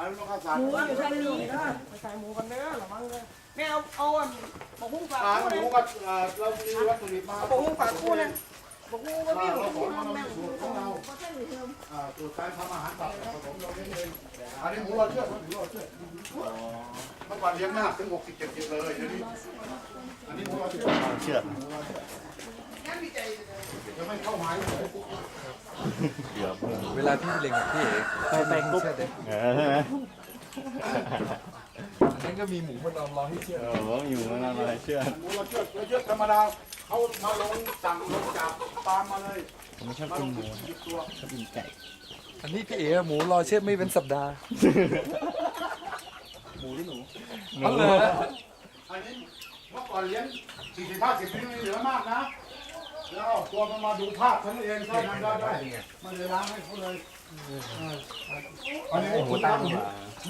อันนี้ข้าวสารหมูอยู่ทางนี้ไปใส่หมูกันเนื้อหรือมั้งเลยแม่เอาเอาอันบอกหุ้งฝากคู่หเลยมูกับอ่าเรามีวัตถุดิบมาบอกหุ้งฝากคู่เลยบอกหุ้งก็อ่ามีหรเราอกขอมาเราสูตรของเราอ่าสูตรการทำอาหารสัตว์ผสมเราเองอันนี้หมูเราเชื่อหมูเราเชื่อเมื่อก่อนเลี้ยงมากถึงหกสิบเจ็ดสิบเลยเดี๋ยวนี้อันนี้หมูเราเชื่อเชือกจะไม่ เข้าหมายเลยเกือบเวลาพี่เล็งกับพี่เอกไปไปกุ๊บเออใช่ไหมนั่นก็มีหมูมันรอรอให้เชื่อโอ้โหอยู่มานานอะไรเชือกหมูเราเชื่อเราเชื่อธรรมดาเขามาลงสั่งลงจับตามมาเลยผมไม่ชอบมากิลนงหมูหยิบตัวชอบกินไก่อันนี้พี่เอ๋หมูรอเชื่อไม่เป็นสัปดาห์หมูที่หนูเอาเลยอันนี้เมื่อก่อนเลี้ยงสี่สิบห้าสิบปีไม่เหลือมากนะ แล้วตัวมันมาดูภาพทั้งเองเท่านั้นได้ได้มันเลยล้างให้เขาเลยอันนี้หมูตั้ง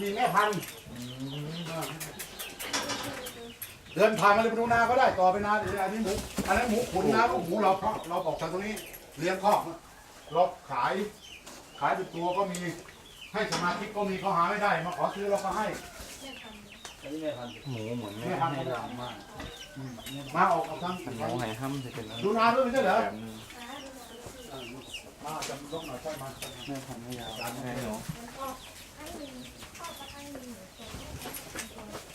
มีแม่พันธุ์เดินผ่านมาเลยไปดูนาก็ได้ต่อไปนาเดี๋ยวอันนี้หมูอันนั้นหมูขุนนะลูกหมูเราเพาะเราบอกทางตรงนี้เลี้ยงคอกเราขาย ขายเป็นตัวก็มี ให้สมาชิกก็มีเขาหาไม่ได้ มาขอซื้อเราก็ให้หมูเหมือนแม่พันให้ธุ์ลำมาก มาออกกับทั้งหมูไห่ห้ำจะเป็นดูนาด้วยไม่ใช่เหรอแบบนึงมาจำต้องหน่อยใช่ไหมแม่พันธุ์ไม่ยาวให้หนู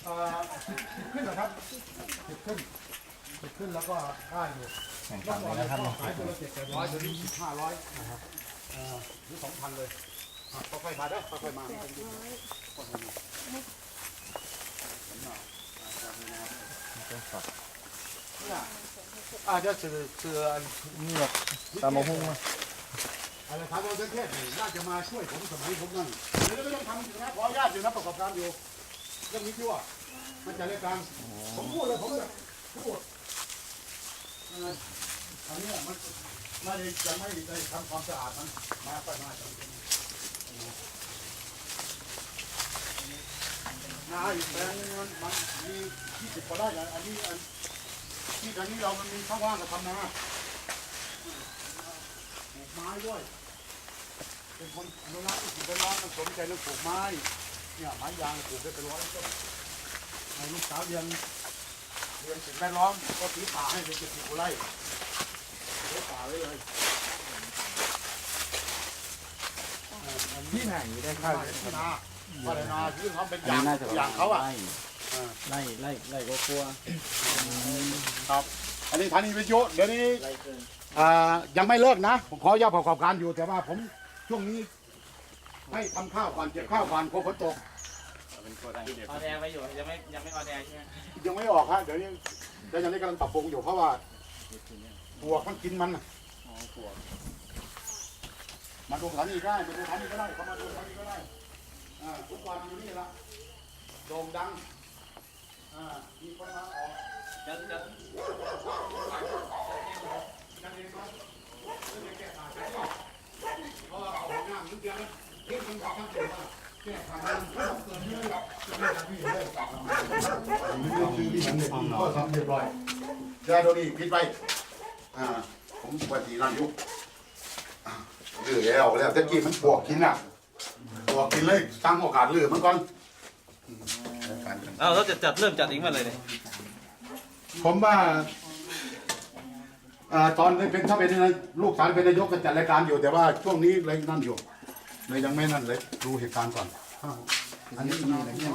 เอ่อขึ้นเหรอครับขึ้นขึ้นแล้วก็ได้อยู่แข่งแล้ขัวนก่อนเลยนะครับก็ขายตัวละเจ็ดแปดร้อยเดี๋ยวนี้สิบห้าร้อยนะครับเอ่อหรือสองพันเลยอะค่อยๆมาได้อค่อยๆมา อาจจะสื่อเสือนี่หรอกตามมาหุ้งมาอะไรทางเราเทศน่าจะมาช่วยผมสมัยผมนั่นเดี๋ยวก็ยังทำอยู่นะขออนุญาตอยู่นะประกอบการอยู่เรื่องนี้ที่ว่ามันจะเรียกการผมพูดเลยผมเลยพูดอันนี้มันไม่ได้จะไม่ได้ทำความสะอาดมันมาไปมาจัง นาอีกแปลงนึงมันมันมียี่สิบกว่าไร่อะอันนี้อันที่ทางนี้เรามันมีช่องว่างกับทำนาปลูกไม้ด้วย เป็นคนอนุรักษ์สิ่งแวดล้อมมันสนใจเรื่องปลูกไม้เนี่ยไม้ยางปลูกได้เป็นร้อยต้นในลูกสาวเรียนเรียนสิ่งแวดล้อมก็ถือป่าให้เป็นเจ็ดสิบกว่าไร่ถือป่าไว้เลยเอ่ออันนี้ที่ไหนได้ข้าวที่นา พัฒนาที่เขาเป็นอันอย่างนี้น่าจะอย่างเขาอะไล่ไล่ไล่ไล่ก็กลัวครับ อันนี้ฐานีวิทยุเดี๋ยวนี้ไล่เกินอ่ายังไม่เลิกนะ ผมขออนุญาตประกอบการอยู่แต่ว่าผมช่วงนี้ให้ทำข้าวก่อนเก็บข้าวก่อนกลัวฝนตกเป็นโคตรเด็กออนแอร์ไปอยู่ยังไม่ยังไม่ออนแอร์ใช่ไหมยังไม่ออกฮะเดี๋ยวนี้เดี๋ยวยังนี้กำลังปรับปรุงอยู่เพราะว่าปลวกมันกินมันน่ะอ๋อปวดมาดูสถานีได้มาดูสถานีก็ได้เขามาดูสถานีก็ได้ อ่าทุกวันอยู่นี่ละโด่งดังอ่ามีคนมาออกเดี๋ยวเดี๋ยวกันเองครับเรื่องแก้ข่าวใช่ไหมเพราะว่าเอาหัวหน้ามึงเดียวนะเรื่องมันบอกทั้งตัวว่าแก้ข่าวมันเรื่องกิดเรื่องจะไม่ทำที่เลยก็ทำเรียบร้อยยาโดนีปิดไปอ่าผมปฏิรันยุลือแล้วแล้วตะกี้มันปวกกินอะ ปวกกินเลยตั้งโอกาสลือมันก่อนเอาเราจะจัดเริ่มจัดอีกเมื่อไหร่เนี่ยผมว่าอ่าตอนนี้เป็นถ้าเป็นนายลูกสาวเป็นนายกก็จัดรายการอยู่แต่ว่าช่วงนี้เลยนั่นอยู่เลยยังไม่นั่นเลยดูเหตุการณ์ก่อนอ้าวอันนี้มีอะไรเนี่ย